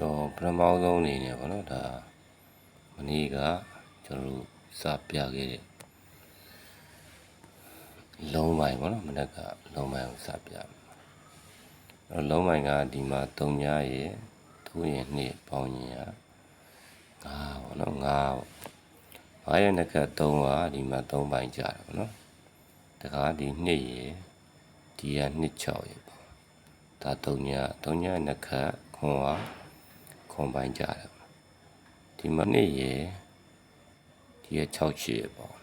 ကျွန်တော်ပထမဆုံးအနေနဲ့ပေါ့နော်ဒါမနေ့ကကျွန်တော်တို့စာပြခဲ့တဲ့လုံးပိုင်းပေါ့နော်မနေ့ကလုံးပိုင်းကိုစာပြမယ်အဲ့တော့လုံးပိုင်းကဒီမှာ3ညရဲ့2ရဲ့2ပေါင်းရင်က9ပေါ့နော်9ပေါ့9ရဲ့နှစ်က3ကဒီမှာ3ပိုင်းကြာတယ်ပေါ့နော်တခါဒီ2ရဲ့ဒီက2 6ရဲ့ပေါ့ဒါ3ည3ညနှစ်ကခွန်က ခွန်ပိုင်းကြာတယ်ဒီမနေ့ရဲ့ဒီက6ချစ်ရဲ့ပေါ့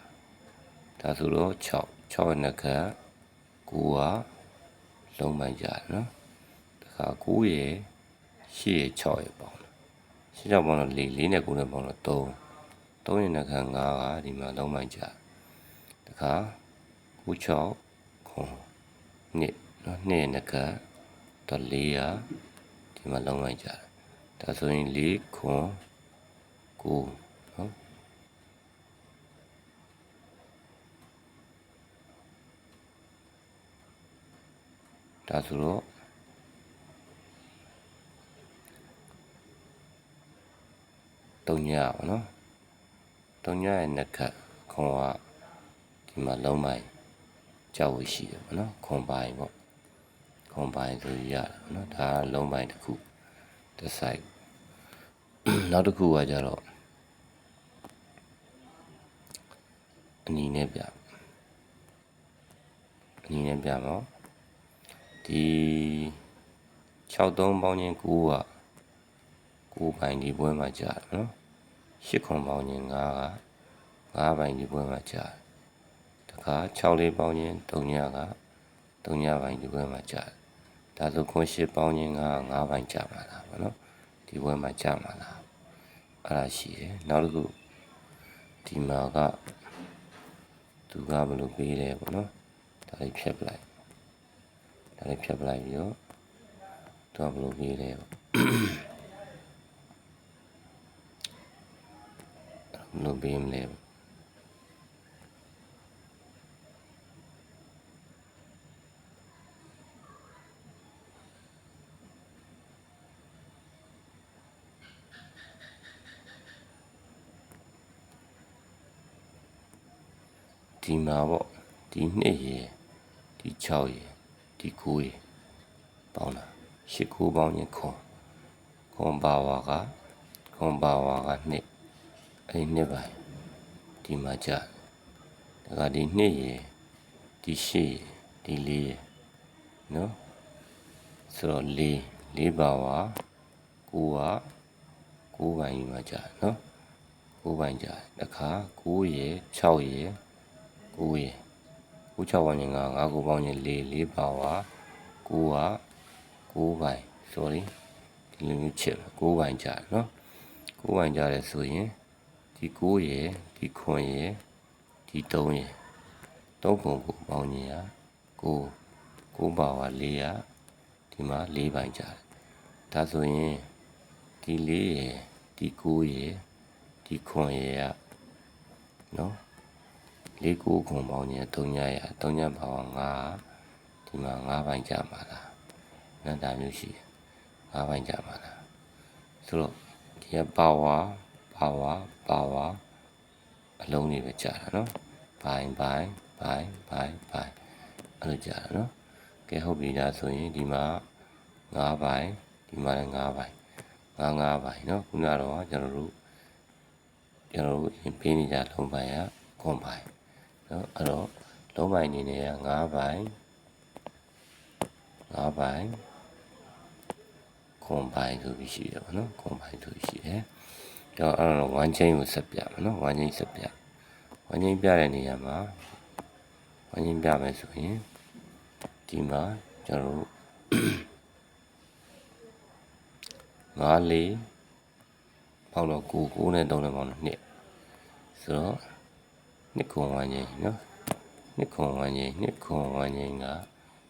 ဒါဆိုတော့6 6ရဲ့နှစ်က9ကလုံးပိုင်းကြာတယ်နော်တခါ9ရဲ့8ရဲ့6ရဲ့ပေါ့ရှင်းတော့ပေါ့နော်4 4နဲ့9နဲ့ပေါ့နော်3 3ရဲ့နှစ်က5ကဒီမှာလုံးပိုင်းကြာတခါ9 6ခွန်နှစ်နော်နှစ်ရဲ့နှစ်ကတော့4ရဒီမှာလုံးပိုင်းကြာတယ် ဒါဆိုရင်4ခွန်9နော်ဒါဆိုတော့တုံညပါနော်တုံညရဲ့နှစ်ခတ်ခွန်ကဒီမှာလုံးပိုင်းကြောက်ဝရှိတယ်ပေါ့နော်ခွန်ပိုင်းပေါ့ခွန်ပိုင်းဆိုရတယ်ပေါ့နော်ဒါကလုံးပိုင်းတစ်ခုတစ်ဆိုင် နောက်တစ်ခုကကြတော့အနီနဲ့ပြအနီနဲ့ပြတော့ဒီ63ပေါင်းချင်း9က9ပိုင်းဒီပွဲမှာကြာတယ်နော်8ခွန်ပေါင်းချင်း9က9ပိုင်းဒီပွဲမှာကြာတယ်တခါ6လေးပေါင်းချင်း3ညက3ညပိုင်းဒီပွဲမှာကြာတယ်ဒါဆိုခွန်8ပေါင်းချင်း9က9ပိုင်းကြာပါလားဗောနော် ဒီပွဲမှာကြာမှာလားအဲ့ဒါရှိတယ်နောက်တစ်ခုဒီမှာကသူကဘယ်လိုပေးလဲဗောနော်ဒါလေးဖြတ်ပလိုက်ဒါလေးဖြတ်ပလိုက်ပြီးတော့သူကဘယ်လိုပေးလဲဗောဘယ်လိုပေးမလဲဗော ဒီမှာပေါ့ဒီနှစ်ရယ်ဒီ6ရယ်ဒီ9ရယ်ပေါင်းတာ8 9ပေါင်းရင်ခွန်ခွန်ပါဝါကခွန်ပါဝါကနှစ်အဲ့နှစ်ပိုင်းဒီမှာကြာဒါကဒီနှစ်ရယ်ဒီ8ရယ်ဒီ4ရယ်နော်ဆိုတော့4 4ပါဝါ9က9ပိုင်းဒီမှာကြာနော်9ပိုင်းကြာတခါ9ရယ်6ရယ် 9ရယ်9 6ပိုင်းငါ9ကိုပေါင်းရင်4 4ပါဝါ9က9ပိုင်း sorry ဒီလိုမျိုးချက်9ပိုင်းကြာနော်9ပိုင်းကြာတယ်ဆိုရင်ဒီ9ရယ်ဒီခွန်ရယ်ဒီ3ရယ်3ပုံကိုပေါင်းရင်က9 9ပါဝါ4ရဒီမှာ4ပိုင်းကြာတယ်ဒါဆိုရင်ဒီ4ရယ်ဒီ9ရယ်ဒီခွန်ရယ်ကနော် လေးကိုခုံပေါင်းကြီး3ညရ3ညပေါင်း5ဒီမှာ5ပိုင်းကြပါလားနန္တာမျိုးရှိ5ပိုင်းကြပါလားဆိုတော့ဒီကပါဝါပါဝါပါဝါအလုံးတွေပဲကြတာနော်ဘိုင်ဘိုင်ဘိုင်ဘိုင်ဘိုင်အဲ့လိုကြတာနော်ကဲဟုတ်ပြီဒါဆိုရင်ဒီမှာ5ဘိုင်ဒီမှာလည်း5ဘိုင်5 5ဘိုင်နော်ခုနတော့ကျွန်တော်တို့ကျွန်တော်တို့ပြင်နေကြလုံးပိုင်းကကွန်ပိုင်း နော်အဲ့တော့လုံးပိုင်းအနေနဲ့က9ပိုင်း9ပိုင်းခွန်ပိုင်းဆိုပြီးရှိတယ်ဗောနော်ခွန်ပိုင်းဆိုပြီးရှိတယ်တော့အဲ့တော့1 chain ကိုဆက်ပြမယ်နော်1 chain ဆက်ပြ1 chain ပြတဲ့နေရာမှာ1 chain ပြမယ်ဆိုရင်ဒီမှာကျွန်တော်တို့9လေးပေါင်းတော့9 9နဲ့3နဲ့ပေါင်းတော့2ဆိုတော့ နှစ်ခွန်ဝမ်းကြီးနော်နှစ်ခွန်ဝမ်းကြီးနှစ်ခွန်ဝမ်းကြီးက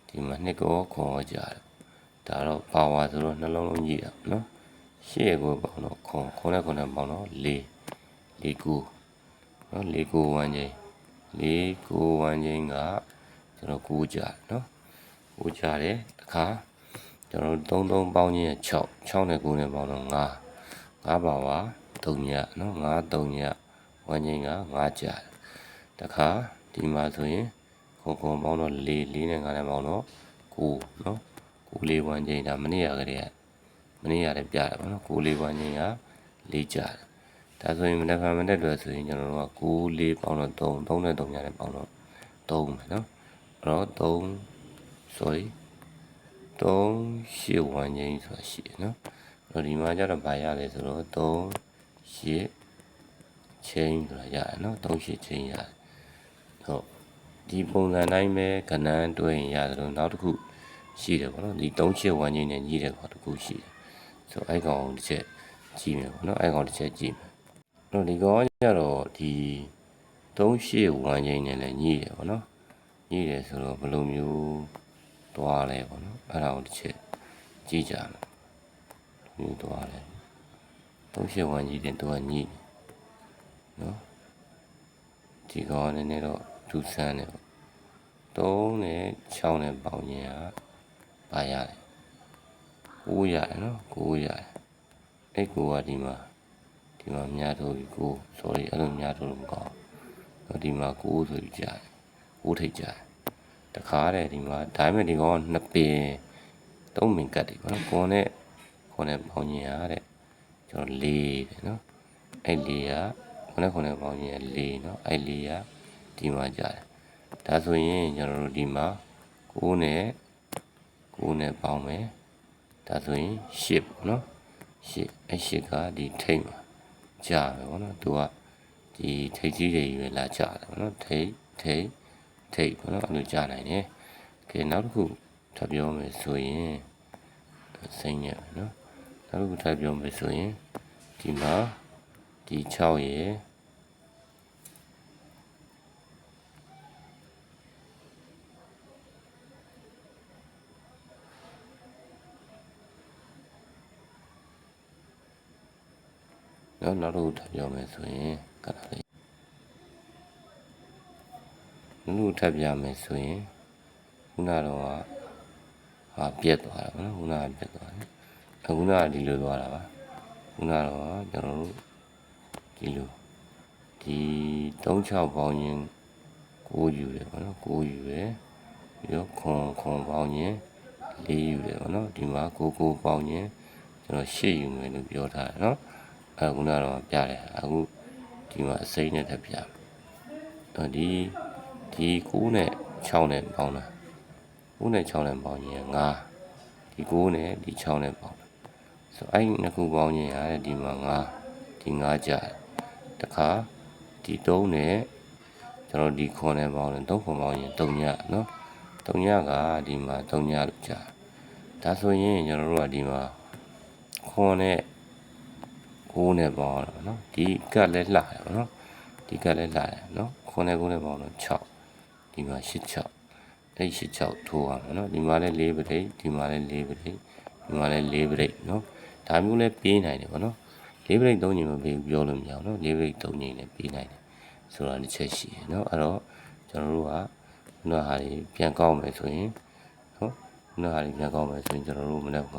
ဒီမှာနှစ်ကောခွန်ဟောကြတယ်ဒါတော့ပါဝါဆိုတော့နှလုံးလုံးကြီးတာနော်ရှေ့ကိုပေါင်းတော့ခွန်ခွန်နဲ့ခွန်နဲ့ပေါင်းတော့၄၄ကူနော်၄ကူဝမ်းကြီး၄ကူဝမ်းကြီးကကျွန်တော်ကူကြနော်ကူကြတယ်အခါကျွန်တော်တို့3 3ပေါင်းချင်း6 6နဲ့9နဲ့ပေါင်းတော့9 9ပါဝါ3ညနော်9 3ညဝန်းချင်းက9ကြာတ ခါဒီမှာဆိုရင်ခုံခုံပေါင်းတော့4 4နဲ့9နဲ့ပေါင်းတော့9နော်9လေးဝန်းချင်းဒါမနေ့ရကလေးကမနေ့ရလည်းပြတယ်ပေါ့နော်9လေးဝန်းချင်းက4ကြာဒါဆိုရင်မနေ့ကမနေ့တွေ့ဆိုရင်ကျွန်တော်တို့က9လေးပေါင်းတော့3 3နဲ့3ညနဲ့ပေါင်းတော့3ပဲနော်အဲ့တော့3 sorry 3ရှစ်ဝန်းချင်းဆိုတာရှိတယ်နော်အဲ့တော့ဒီမှာကျတော့ဘာရလဲဆိုတော့3ရှစ်ချင်းဆိုတာရတယ်နော်3ရှစ်ချင်းရတယ်ဟုတ် ဒီပုံစံတိုင်းပဲကဏ္ဍတွဲရင်ရတယ်လို့နောက်တစ်ခုရှိတယ်ပေါ့နော်ဒီ3ရှစ်ဝန်းချင်းနဲ့ညီးတဲ့ကောင်တစ်ခုရှိတယ်ဆိုအဲ့ကောင်တစ်ချက်ကြည့်မယ်ပေါ့နော်အဲ့ကောင်တစ်ချက်ကြည့်မယ်အဲ့တော့ဒီကောင်ကကျတော့ဒီ3ရှစ်ဝန်းချင်းနဲ့လည်းညီးတယ်ပေါ့နော်ညီးတယ်ဆိုတော့ဘယ်လိုမျိုးသွားလဲပေါ့နော်အဲ့ဒါကိုတစ်ချက်ကြည့်ကြမယ်မျိုးသွားလဲသုံးရှစ်ဝန်းကြီးတဲ့သူကညိနော်ဒီကောင်ကလည်းနည်းတော့ ဒူဆန်းတယ်ပေါ့3နဲ့6နဲ့ပေါင်းရင်ကပါရတယ်9ရတယ်နော်9ရတယ်အဲ့ကိုကဒီမှာဒီမှာများတော့ပြီ9 sorry အဲ့လိုများတော့လို့မကောင်းဘူးဒီမှာ9ဆိုပြီးကြားတယ်9ထိတ်ကြားတယ်တခါတည်းဒီမှာဒါပေမဲ့ဒီကောင်ကနှစ်ပင်သုံးပင်ကတ်တယ်ပေါ့နော်ကိုနဲ့ကိုနဲ့ပေါင်းရင်ရတဲ့ကျွန်တော်၄တယ်နော်အဲ့၄ကကိုနဲ့ကိုနဲ့ပေါင်းရင်၄နော်အဲ့၄က ဒီမှာကြားတယ်ဒါဆိုရင်ကျွန်တော်တို့ဒီမှာ9နဲ့9နဲ့ပေါင်းမယ်ဒါဆိုရင်10ပေါ့နော်10အဲ့10ကဒီထိတ်မှာကြားပဲပေါ့နော်သူကဒီထိတ်ကြီးတွေရွေးလာကြားတယ်ပေါ့နော်ထိတ်ထိတ်ထိတ်ပေါ့နော်အဲ့လိုကြားနိုင်တယ်ကဲနောက်တစ်ခုထပ်ပြောမယ်ဆိုရင်စိတ်ညက်ပဲနော်နောက်တစ်ခုထပ်ပြောမယ်ဆိုရင်ဒီမှာဒီ6ရေ နော်နောက်တစ်ခုထပ်ပြောမယ်ဆိုရင်ကလာလေးနောက်တစ်ခုထပ်ပြမယ်ဆိုရင်ခုနတော့ကဟာပြက်သွားတာဗောနော်ခုနကပြက်သွားတယ်အခုနကဒီလိုသွားတာပါခုနတော့ကျွန်တော်တို့ဒီလိုဒီ36ပေါင်းရင်9ယူတယ်ဗောနော်9ယူတယ်ပြီးတော့ခွန်ခွန်ပေါင်းရင်4ယူတယ်ဗောနော်ဒီမှာ9 9ပေါင်းရင်ကျွန်တော်8ယူမယ်လို့ပြောထားတယ်နော် အခုနတော့ပြတယ်အခုဒီမှာအစိမ့်နဲ့တက်ပြတော့ဒီဒီ9နဲ့6နဲ့ပေါင်းတာ9နဲ့6နဲ့ပေါင်းရင်5ဒီ9နဲ့ဒီ6နဲ့ပေါင်းတာဆိုအဲ့နှစ်ခုပေါင်းရင်ရတယ်ဒီမှာ5ဒီ5ကြာတခါဒီ3နဲ့ကျွန်တော်ဒီခွန်နဲ့ပေါင်းတယ်3ခွန်ပေါင်းရင်3ညနော်3ညကဒီမှာ3ညလို့ကြာဒါဆိုရင်ကျွန်တော်တို့ကဒီမှာခွန် နဲ့9နဲ့ပေါင်းတော့နော်ဒီကတ်လည်းလှတယ်ဗောနော်ဒီကတ်လည်းလှတယ်နော်ခွန်နဲ့9နဲ့ပေါင်းတော့6ဒီမှာ86အဲ့86ထိုးအောင်နော်ဒီမှာလည်း4ပရိတ်ဒီမှာလည်း4ပရိတ်ဒီမှာလည်း4ပရိတ်နော်ဒါမျိုးလည်းပေးနိုင်တယ်ဗောနော်4ပရိတ်3ညင်မပေးပြောလို့မရအောင်နော်4ပရိတ်3ညင်လည်းပေးနိုင်တယ်ဆိုတာတစ်ချက်ရှိတယ်နော်အဲ့တော့ကျွန်တော်တို့ကခုနဟာတွေပြန်ကောက်မယ်ဆိုရင်နော်ခုနဟာတွေပြန်ကောက်မယ်ဆိုရင်ကျွန်တော်တို့မနေ့က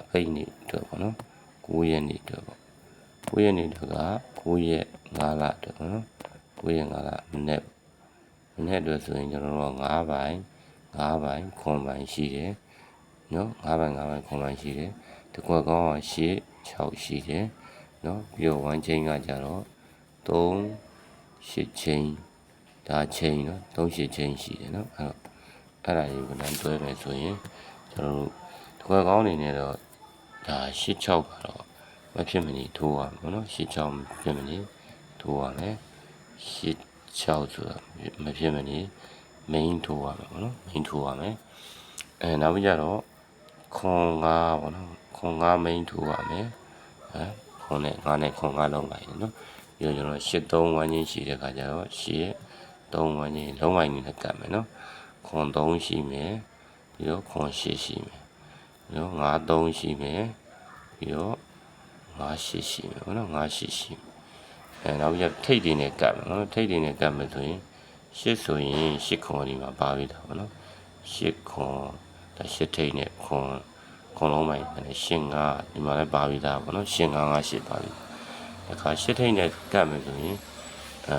အပိတ်နေအတွက်ပေါ့နော်9ရက်နေအတွက်ပေါ့ 9ရက်နေအတွက်က9ရက်5လအတွက်ပေါ့နော်9ရက်5လမနေ့မနေ့အတွက်ဆိုရင်ကျွန်တော်တို့9ပိုင်း9ပိုင်းခွန်ပိုင်းရှိတယ်နော်9ပိုင်း9ပိုင်းခွန်ပိုင်းရှိတယ်တကွက်ကောင်းက8 6ရှိတယ်နော်ပြီးတော့1ချင်းကကြတော့3 8ချင်းဒါချင်းနော်3 8ချင်းရှိတယ်နော်အဲ့တော့အဲ့ဒါကြီးကလည်းတွဲမယ်ဆိုရင်ကျွန်တော်တို့တကွက်ကောင်းအနေနဲ့တော့ဒါ8 6ကတော့ မဖြစ်မနေထိုးရမှာပေါ့နော်8 6မဖြစ်မနေထိုးရမယ်8 6ဆိုတာမဖြစ်မနေ main ထိုးရမှာပေါ့နော် main ထိုးရမယ်အဲနောက်ပြီးကြတော့ခွန်5ပေါ့နော်ခွန်5 main ထိုးရမယ်အဲခွန်နဲ့5နဲ့ခွန်5လုံးလိုက်နော်ပြီးတော့ကျွန်တော်8 3ဝန်းချင်းရှိတဲ့ခါကျတော့8 3ဝန်းချင်းလုံးဝိုင်းနဲ့ကတ်မယ်နော်ခွန်3ရှိမယ်ပြီးတော့ခွန်8ရှိမယ်ပြီးတော့5 3ရှိမယ်ပြီးတော့ 5 8ရှိမယ်ပေါ့နော်5 8ရှိမယ်အဲနောက်ပြီးတော့ထိတ်တွေနဲ့ကတ်မယ်နော်ထိတ်တွေနဲ့ကတ်မယ်ဆိုရင်ရှစ်ဆိုရင်ရှစ်ခွန်ဒီမှာပါပြီးတာပေါ့နော်ရှစ်ခွန်ဒါရှစ်ထိတ်နဲ့ခွန်ခွန်လုံးပိုင်းနဲ့ရှင်းငါဒီမှာလည်းပါပြီးသားပေါ့နော်ရှင်းငါငါရှစ်ပါပြီတခါရှစ်ထိတ်နဲ့ကတ်မယ်ဆိုရင်အဲ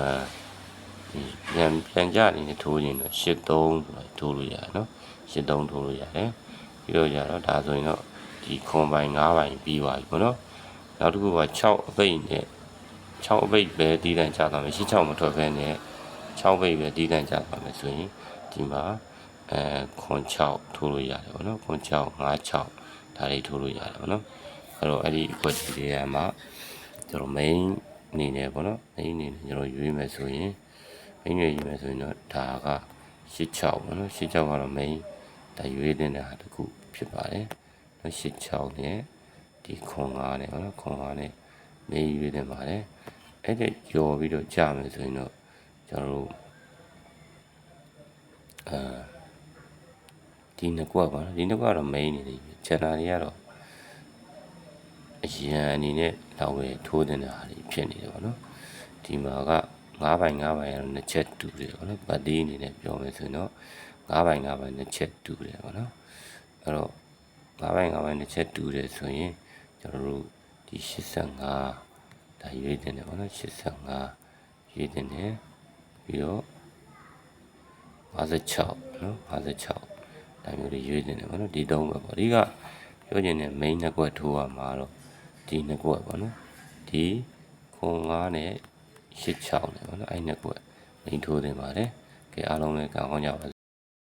ဒီပြန်ပြန်ကြအနေနဲ့ထိုးရင်တော့ရှစ်သုံးဆိုတော့ထိုးလို့ရတယ်နော်ရှစ်သုံးထိုးလို့ရတယ်ပြီးတော့ကြတော့ဒါဆိုရင်တော့ဒီခွန်ပိုင်း၅ပိုင်းပြီးသွားပြီပေါ့နော် နောက်တစ်ခုက6အပိတ်နဲ့6အပိတ်ပဲတီးတန်းကြသွားမယ်ရှစ်6မထွက်ဘဲနဲ့6ပိတ်ပဲတီးတန်းကြသွားမယ်ဆိုရင်ဒီမှာအဲခွန်6ထိုးလို့ရတယ်ပေါ့နော်ခွန်6 5 6ဒါလေးထိုးလို့ရတယ်ပေါ့နော်အဲ့တော့အဲ့ဒီ question တွေကမှကျွန်တော် main အနေနဲ့ပေါ့နော် main အနေနဲ့ကျွန်တော်ရွေးမယ်ဆိုရင် main ရွေးရွေးမယ်ဆိုရင်တော့ဒါက86ပေါ့နော်86ကတော့ main ဒါရွေးတဲ့ဟာတစ်ခုဖြစ်ပါတယ်နော်86နဲ့ ဒီခွန်9နဲ့ပေါ့နော်ခွန်9နဲ့ main ရွေးတဲ့ပါတယ်အဲ့ဒါကြော်ပြီးတော့ကြာမယ်ဆိုရင်တော့ကျွန်တော်တို့အာဒီနှစ်ကွက်ပါနော်ဒီနှစ်ကွက်ကတော့ main နေတယ်ကျန်တာတွေကတော့အရန်အနေနဲ့တော့ဝယ်ထိုးတဲ့ဟာတွေဖြစ်နေတယ်ပေါ့နော်ဒီမှာက9ပိုင်း9ပိုင်းကတော့နှစ်ချက်တူတယ်ပေါ့နော်ဗတ်သေးအနေနဲ့ပြောမယ်ဆိုရင်တော့9ပိုင်း9ပိုင်းနှစ်ချက်တူတယ်ပေါ့နော်အဲ့တော့9ပိုင်း9ပိုင်းနှစ်ချက်တူတယ်ဆိုရင် ကျွန်တော်တို့ဒီ85ဒါရွေးတင်တယ်ပေါ့နော်85ရွေးတင်တယ်ပြီးတော့56နော်56ဒါမျိုးတွေရွေးတင်တယ်ပေါ့နော်ဒီသုံးပဲပေါ့အဓိကပြောချင်တဲ့ main နှစ်ကွက်ထိုးရမှာတော့ဒီနှစ်ကွက်ပေါ့နော်ဒီခွန်9နဲ့86နဲ့ပေါ့နော်အဲ့နှစ်ကွက်မိန်ထိုးတင်ပါတယ်ကဲအားလုံးလည်းကောင်းကောင်းကြပါ